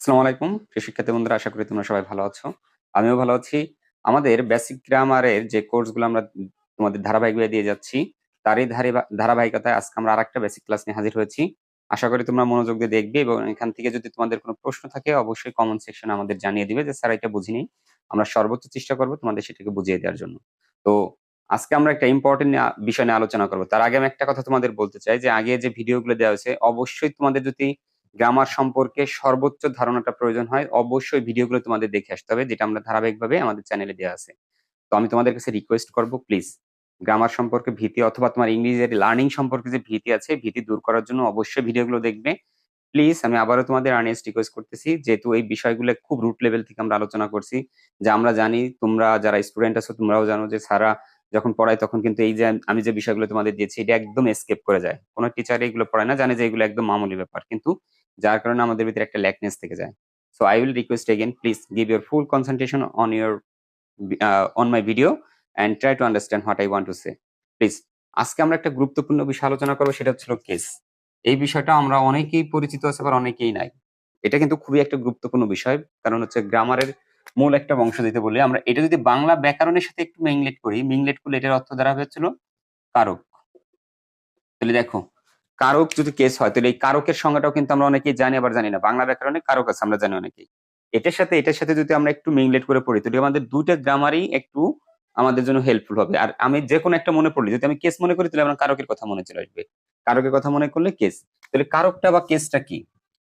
আসসালামু আলাইকুম, প্রিয় শিক্ষার্থী বন্ধুরা, আশা করি তোমরা সবাই ভালো আছো। আমিও ভালো আছি। আমাদের বেসিক গ্রামারের যে কোর্সগুলো আমরা তোমাদের ধারাবাহিকভাবে দিয়ে যাচ্ছি, তারই ধারি- ধারাবাহিকতায় আজকে আমরা আরেকটা বেসিক ক্লাস নিয়ে হাজির হয়েছি। আশা করি তোমরা মনোযোগ দিয়ে দেখবে এবং এখান থেকে যদি তোমাদের কোনো প্রশ্ন থাকে, অবশ্যই কমেন্ট সেকশনে আমাদের জানিয়ে দিবে যে, স্যার, এটা বুঝিনি। আমরা সর্বোচ্চ চেষ্টা করব তোমাদের সেটাকে বুঝিয়ে দেওয়ার জন্য। তো, আজকে আমরা একটা ইম্পর্টেন্ট বিষয় নিয়ে আলোচনা করব। তার আগে আমি একটা কথা তোমাদের বলতে চাই যে, আগে যে ভিডিওগুলো দেওয়া হয়েছে, অবশ্যই তোমাদের যদি গ্রামার সম্পর্কে সর্বোচ্চ ধারণাটা প্রয়োজন হয়। অবশ্যই ভিডিওগুলো তোমাদের দেখে আসতে হবে, যেটা আমরা ধারাবাহিকভাবে আমাদের চ্যানেলে দেওয়া আছে। তো আমি তোমাদের কাছে রিকোয়েস্ট করব প্লিজ গ্রামার সম্পর্কে ভীতি অথবা তোমার ইংরেজির লার্নিং সম্পর্কে যে ভীতি আছে, ভীতি দূর করার জন্য অবশ্যই ভিডিওগুলো দেখবে। প্লিজ আমি আবারও তোমাদের আর্নেস্ট রিকোয়েস্ট করতেছি, যেহেতু এই বিষয়গুলো খুব রুট লেভেল থেকে আমরা আলোচনা করছি। যে আমরা জানি, তোমরা যারা স্টুডেন্ট আছো, তোমরাও জানো যে সারা যখন পড়ায়, তখন কিন্তু এই যে আমি যে বিষয়গুলো তোমাদের দিয়েছি, এটা একদম এসকেপ করে যায়। কোনো টিচার এগুলো পড়ায় না, জানে যে এগুলো একদম মামুলি ব্যাপার। কিন্তু যার কারণে আমাদের ভিতরে একটা ল্যাকনেস থেকে যায়। So I will request again please give your full concentration on your on my video and try to understand what I want to say please আজকে আমরা একটা গুরুত্বপূর্ণ বিষয় আলোচনা করব, সেটা হচ্ছিল কেস এই বিষয়টা আমরা অনেকেই পরিচিত আছে আবার অনেকেই নাই। এটা কিন্তু খুবই একটা গুরুত্বপূর্ণ বিষয়, কারণ হচ্ছে গ্রামারের মূল একটা বংশ দিতে বলি আমরা, এটা যদি বাংলা ব্যাকরণের সাথে একটু মিংলেট করি, মিংলেট করলে এটার অর্থ দ্বারা হয়েছিল কারক। তাহলে দেখো কারক যদি কেস হয়, তাহলে এই কারকের সংজ্ঞাটাও কিন্তু আমরা অনেকেই জানি, আবার জানি না। বাংলা ব্যাকরণে কারক আছে, আমরা জানি অনেকেই। এটার সাথে এটার সাথে যদি আমরা একটু মিংলেট করে পড়ি, তাহলে আমাদের দুইটা গ্রামারই একটু আমাদের জন্য হেল্পফুল হবে। আর আমি যে কোনো একটা মনে পড়লি, যদি আমি কেস মনে করি, তাহলে আমার কারকের কথা মনে চলে আসবে। কারকের কথা মনে করলে কেস তাহলে কারকটা বা কেসটা কি?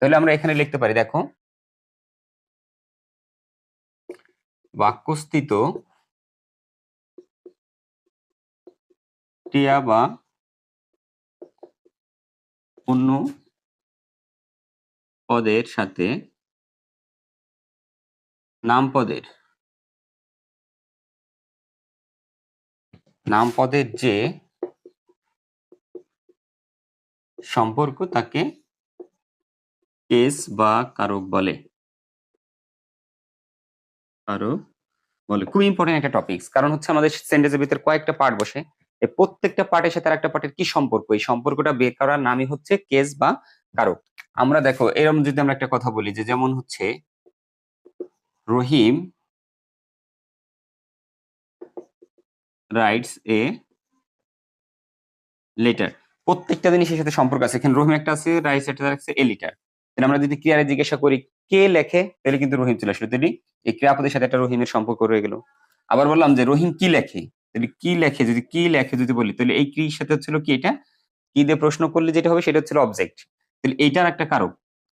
তাহলে আমরা এখানে লিখতে পারি, দেখো। বাক্যস্থিত ক্রিয়া বা অন্য পদের সাথে নাম পদের নাম পদের যে সম্পর্ক তাকে কেস বা কারক বলে। কারক বলে। খুব ইম্পর্টেন্ট একটা টপিকস কারণ হচ্ছে আমাদের সেন্টেন্সের ভিতরে কয়েকটা পার্ট বসে। এই প্রত্যেকটা পার্টের সাথে একটা পার্টের কি সম্পর্ক? এই সম্পর্কটা বের করার নামই হচ্ছে কেস বা কারক। আমরা দেখো এরকম যদি আমরা একটা কথা বলি যে যেমন হচ্ছে, রহিম রাইটস এ লেটার প্রত্যেকটা জিনিসের সাথে সম্পর্ক আছে। এখানে রহিম একটা আছে রাইটস একটা আছে এ লিটার তাহলে আমরা যদি ক্রিয়ারে জিজ্ঞাসা করি, কে লেখে? তাহলে কিন্তু রহিম চলে আসলো। তাহলে এই ক্রিয়াপদের সাথে একটা রহিমের সম্পর্ক রয়ে গেল। আবার বললাম যে রহিম কি লেখে? তাহলে কি লেখে যদি, কি লেখে যদি বলি, তাহলে এই ক্রির সাথে হচ্ছিল কি এটা? কি দিয়ে প্রশ্ন করলে যেটা হবে সেটা হচ্ছিল অবজেক্ট তাহলে এইটার একটা কারক,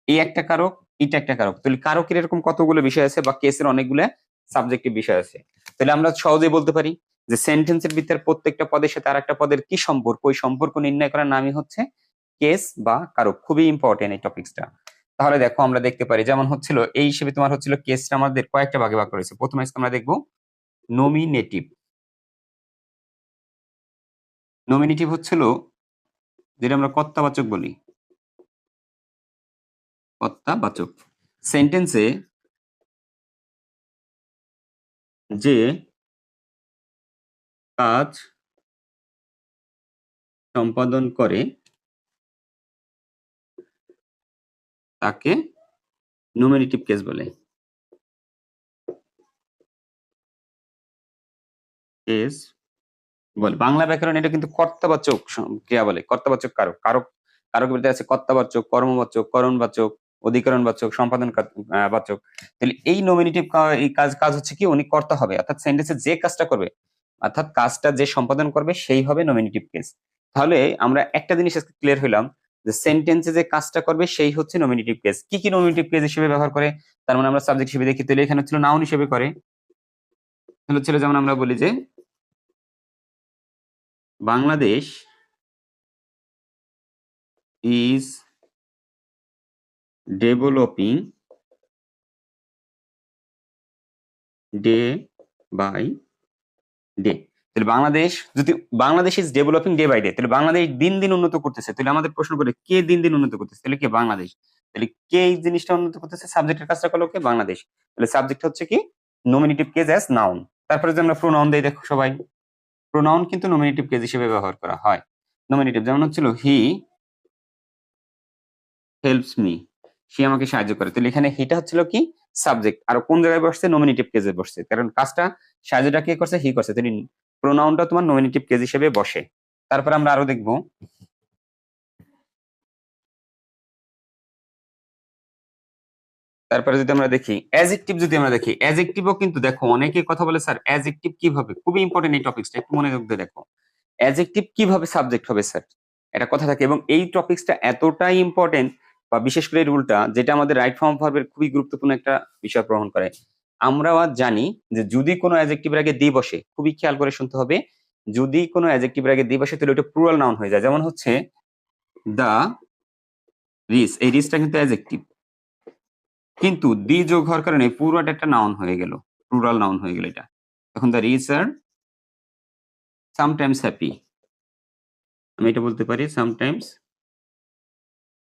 এই একটা কারক এটা একটা কারক। তাহলে কারকের এরকম কতগুলো বিষয় আছে বা কেসের অনেকগুলো সাবজেক্টিভ বিষয় আছে? তাহলে আমরা সহজেই বলতে পারি যে সেন্টেন্সের ভিতরে প্রত্যেকটা পদের সাথে আর একটা পদের কি সম্পর্ক? ওই সম্পর্ক নির্ণয় করার নামই হচ্ছে কেস বা কারক। খুবই ইম্পর্টেন্ট এই টপিক্সটা তাহলে দেখো আমরা দেখতে পারি, যেমন হচ্ছিল, এই হিসেবে তোমার হচ্ছিল কেসটা আমাদের কয়েকটা ভাগে ভাগ করেছে। প্রথমে আমরা দেখব নমিনেটিভ নমিনেটিভ হচ্ছিল, যেটা আমরা কর্তাবাচক বলি। কর্তাবাচক। সেন্টেন্সে যে কাজ সম্পাদন করে, তাকে নমিনেটিভ কেস বলে। কেস বলে? বাংলা ব্যাকরণ এটা কিন্তু কর্তাবাচক ক্রিয়া বলে কর্তাবাচক কারক। কারক কারক বলতে আছে কর্তাবাচক কর্মবাচক করণবাচক অধিকরণবাচক সম্পাদন আহ, বাচক। তাহলে এই নমিনেটিভ এই কাজ কাজ হচ্ছে কি উনি কর্তা হবে। অর্থাৎ সেন্টেন্সে যে কাজটা করবে অর্থাৎ কাজটা যে সম্পাদন করবে সেই হবে নমিনেটিভ কেস তাহলে আমরা একটা জিনিস আজকে ক্লিয়ার হইলাম যে সেন্টেন্সে যে কাজটা করবে সেই হচ্ছে নমিনেটিভ কেস কি কি নমিনেটিভ কেস হিসেবে ব্যবহার করে? তার মানে আমরা সাবজেক্ট হিসেবে দেখি তাহলে এখানে ছিল নাউন হিসেবে করে। তাহলে ছিল যেমন আমরা বলি যে Bangladesh is developing day by day. তাহলে বাংলাদেশ যদি, Bangladesh is developing day by day তাহলে বাংলাদেশ দিন দিন উন্নত করতেছে। তাহলে আমাদের প্রশ্ন করে, কে দিন দিন উন্নত করতেছে? তাহলে কে বাংলাদেশ? তাহলে কে এই জিনিসটা উন্নত করতেছে? সাবজেক্টের কাজটা করল কে? বাংলাদেশ। তাহলে সাবজেক্ট হচ্ছে কি নমিনেটিভ কেজ অ্যাজ নাউন তারপরে যে আমরা প্রোনাউন দেই, দেখো সবাই। প্রোনাউন কিন্তু নমিনেটিভ কেজ হিসেবে ব্যবহার করা হয়। নমিনেটিভ যেমন হচ্ছিল হি হেল্পস মি সে আমাকে সাহায্য করে। তাহলে এখানে হিটা হচ্ছিল কি? সাবজেক্ট আর কোন জায়গায় বসছে? নমিনেটিভ কেজে বসছে। কারণ কাজটা সাহায্যটা কে করছে? হি করছে। তাহলে প্রোনাউনটা তোমার নমিনেটিভ কেজ হিসেবে বসে। তারপর আমরা আরও দেখব। তারপরে যদি আমরা দেখি অ্যাজেক্টিভ যদি আমরা দেখি অ্যাজেক্টিভও কিন্তু দেখো অনেকে কথা বলে, স্যার অ্যাজেক্টিভ কীভাবে? খুবই ইম্পর্টেন্ট এই টপিকসটা একটু মনোযোগ দিয়ে দেখো। অ্যাজেক্টিভ কীভাবে সাবজেক্ট হবে, স্যার? এটা কথা থাকে, এবং এই টপিকসটা এতটাই ইম্পর্টেন্ট বা বিশেষ করে রুলটা যেটা আমাদের রাইট ফর্ম ভার্বের খুবই গুরুত্বপূর্ণ একটা বিষয় গ্রহণ করে। আমরাও জানি যে যদি কোনো অ্যাজেক্টিভের আগে দি বসে, খুবই খেয়াল করে শুনতে হবে, যদি কোনো অ্যাজেক্টিভের আগে দি বসে, তাহলে ওটা প্লুরাল নাউন হয়ে যায়। যেমন হচ্ছে দা রিস এই রিসটা কিন্তু অ্যাজেক্টিভ কিন্তু দি যোগ হওয়ার কারণে পুরোটা একটা নাউন হয়ে গেল প্লুরাল নাউন হয়ে গেল এটা। এখন the rich are sometimes happy আমি এটা বলতে পারি সামটাইমস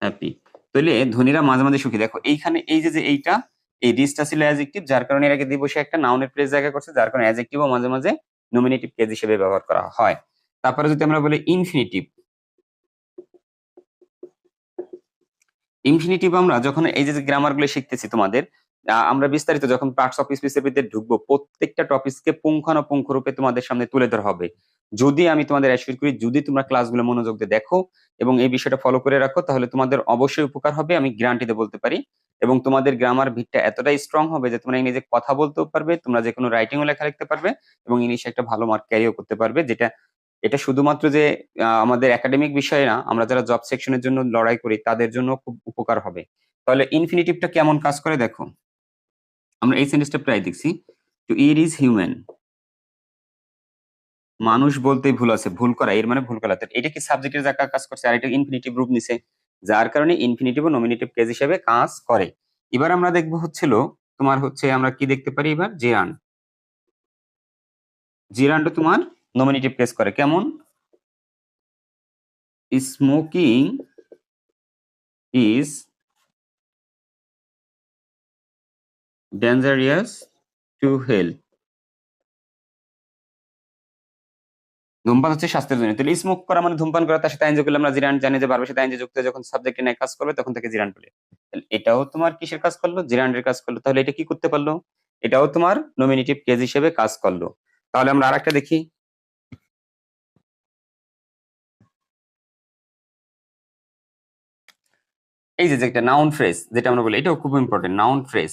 হ্যাপি তাহলে ধনীরা মাঝে মাঝে সুখী। দেখো, এইখানে এই যে যে এইটা, এই রিসটা ছিল অ্যাজেক্টিভ যার কারণে এর আগে দিয়ে বসে একটা নাউনের প্লেস জায়গা করছে, যার কারণে অ্যাজেক্টিভও মাঝে মাঝে নমিনেটিভ কেজ হিসেবে ব্যবহার করা হয়। তারপরে যদি আমরা বলি ইনফিনিটিভ ইনফিনিটিভ আমরা যখন এই যে গ্রামারগুলো শিখতেছি তোমাদের আমরা বিস্তারিত যখন পার্টস অফ স্পিচের ভিতরে ঢুকবো, প্রত্যেকটা টপিককে পুঙ্খানুপুঙ্খ রূপে তোমাদের সামনে তুলে ধরা হবে। যদি আমি তোমাদের অ্যাসিওর করি, যদি তোমরা ক্লাসগুলো মনোযোগ দিয়ে দেখো এবং এই বিষয়টা ফলো করে রাখো, তাহলে তোমাদের অবশ্যই উপকার হবে, আমি গ্যারান্টিতে বলতে পারি। এবং তোমাদের গ্রামার ভিতটা এতটাই স্ট্রং হবে যে তোমরা ইংরেজি কথা বলতেও পারবে, তোমরা যে কোনো রাইটিংও লেখা লিখতে পারবে এবং ইংলিশে একটা ভালো মার্ক ক্যারিও করতে পারবে, যেটা এটা শুধুমাত্র যে আমাদের একাডেমিক বিষয়ে না, আমরা যারা জব সেকশনের জন্য লড়াই করি, তাদের জন্য খুব উপকার হবে। তাহলে ইনফিনিটিভটা কেমন কাজ করে দেখো? আমরা এই সেন্টেন্সটা প্রায় দেখছি। টু ইট ইজ হিউম্যান মানুষ বলতেই ভুল আছে, ভুল করা, এর মানে ভুল করা। এটা কি সাবজেক্টের জায়গা কাজ করছে, আর এটা ইনফিনিটিভ রূপ নিছে? যার কারণে ইনফিনিটিভ ও নমিনেটিভ কেস হিসেবে কাজ করে। এবার আমরা দেখব হচ্ছিল তোমার হচ্ছে আমরা কি দেখতে পারি এবার? জেরান। জিরান্ড তোমার নমিনেটিভ কেস করে, কেমন? Smoking is dangerous to health ধূমপান হচ্ছে স্বাস্থ্যের জন্য। তাহলে স্মোক করা মানে ধূমপান করা, তার সাথে আইন যোগ করলে আমরা জিরান জানি যে বারবার সাথে আইন যুক্ত যখন সাবজেক্টে নিয়ে কাজ করবে, তখন থেকে জিরান বলে। এটাও তোমার কিসের কাজ করল? জিরান্ডের কাজ করল। তাহলে এটা কি করতে পারল? এটাও তোমার নমিনেটিভ কেস হিসেবে কাজ করল। তাহলে আমরা আরেকটা দেখি। এই যে একটা নাউন ফ্রেজ যেটা আমরা বলি, এটাও খুব important noun phrase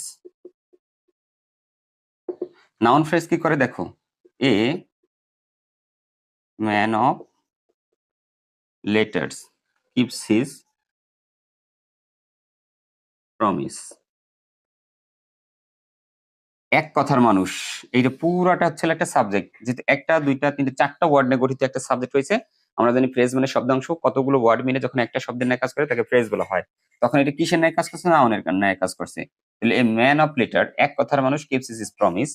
noun phrase কি করে দেখো? A man of letters keeps his promise এক কথার মানুষ, এইটা পুরাটা হচ্ছে একটা সাবজেক্ট যেটা একটা, দুইটা, তিনটা, চারটা ওয়ার্ড নিয়ে গঠিত একটা সাবজেক্ট রয়েছে আমরা জানি ফ্রেজ মানে শব্দাংশ, কতগুলো ওয়ার্ড মিলে যখন একটা শব্দের ন্যায় কাজ করে, তাকে ফ্রেজ বলা হয়। তখন এটা কিসের ন্যায় কাজ করছে নাউনের ন্যায় কাজ করছে? তাহলে এ ম্যান অফ লেটার এক কথার মানুষ কিপস হিজ প্রমিস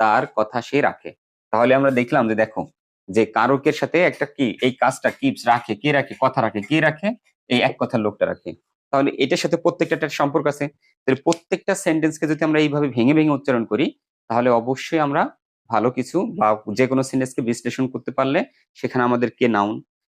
তার কথা সে রাখে। তাহলে আমরা দেখলাম যে দেখো, যে কারকের সাথে একটা কি, এই কাজটা কিপস রাখে, কে রাখে, কথা রাখে, কে রাখে, এই এক কথার লোকটা রাখে। তাহলে এটার সাথে প্রত্যেকটা একটা সম্পর্ক আছে। তাহলে প্রত্যেকটা সেন্টেন্সকে যদি আমরা এইভাবে ভেঙে ভেঙে উচ্চারণ করি, তাহলে অবশ্যই আমরা ভালো কিছু বা যে কোনো সেন্টেন্সকে বিশ্লেষণ করতে পারলে সেখানে আমাদের কে নাউন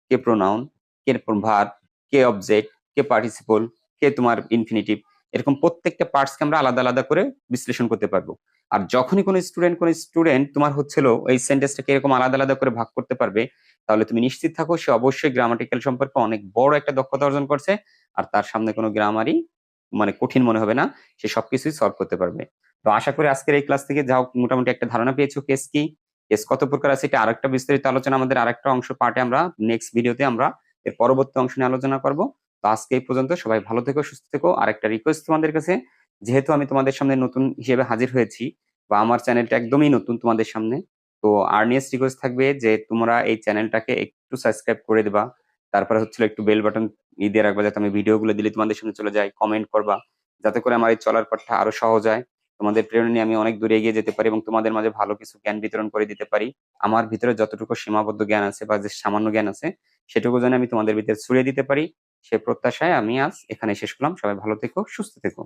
কে প্রোনাউন কে ভার্ব কে অবজেক্ট কে পার্টিসিপল কে তোমার ইনফিনিটিভ এরকম প্রত্যেকটা পার্টসকে আমরা আলাদা আলাদা করে বিশ্লেষণ করতে পারব। আর যখনই কোনো স্টুডেন্ট কোনো স্টুডেন্ট তোমার হচ্ছিল এই সেন্টেন্সটাকে এরকম আলাদা আলাদা করে ভাগ করতে পারবে, তাহলে তুমি নিশ্চিত থাকো সে অবশ্যই গ্রামাটিক্যাল সম্পর্কে অনেক বড় একটা দক্ষতা অর্জন করছে, আর তার সামনে কোনো গ্রামারই মানে কঠিন মনে হবে না, সে সবকিছুই সলভ করতে পারবে। তো আশা করি আজকের এই ক্লাস থেকে যাও মোটামুটি একটা ধারণা পেয়েছ কেস কি। কেস কত প্রকার আছে, এটা আরেকটা বিস্তারিত আলোচনা আমাদের আরেকটা অংশ পার্টে আমরা নেক্সট ভিডিওতে আমরা এর পরবর্তী অংশ নিয়ে আলোচনা করব। তো আজকে এই পর্যন্ত সবাই ভালো থেকো, সুস্থ থেকো। আর একটা রিকোয়েস্ট তোমাদের কাছে, যেহেতু আমি তোমাদের সামনে নতুন হিসেবে হাজির হয়েছি বা আমার চ্যানেলটা একদমই নতুন তোমাদের সামনে, তো আর্নিয়াস রিকোয়েস্ট থাকবে যে তোমরা এই চ্যানেলটাকে একটু সাবস্ক্রাইব করে দেবা। তারপরে হচ্ছিল একটু বেল বাটন ই দিয়ে রাখবা যাতে আমি ভিডিওগুলো দিলে তোমাদের সামনে চলে যায় কমেন্ট করবা। যাতে করে আমার এই চলার পথটা আরও সহজ হয়। তোমাদের প্রেরণা নিয়ে আমি অনেক দূরে এগিয়ে যেতে পারি এবং তোমাদের মাঝে ভালো কিছু জ্ঞান বিতরণ করে দিতে পারি। আমার ভিতরে যতটুকু সীমাবদ্ধ জ্ঞান আছে বা যে সামান্য জ্ঞান আছে, সেটুকু যেন আমি তোমাদের ভিতরে ছড়িয়ে দিতে পারি। সে প্রত্যাশায় আমি আজ এখানে শেষ করলাম। সবাই ভালো থেকো, সুস্থ থেকো।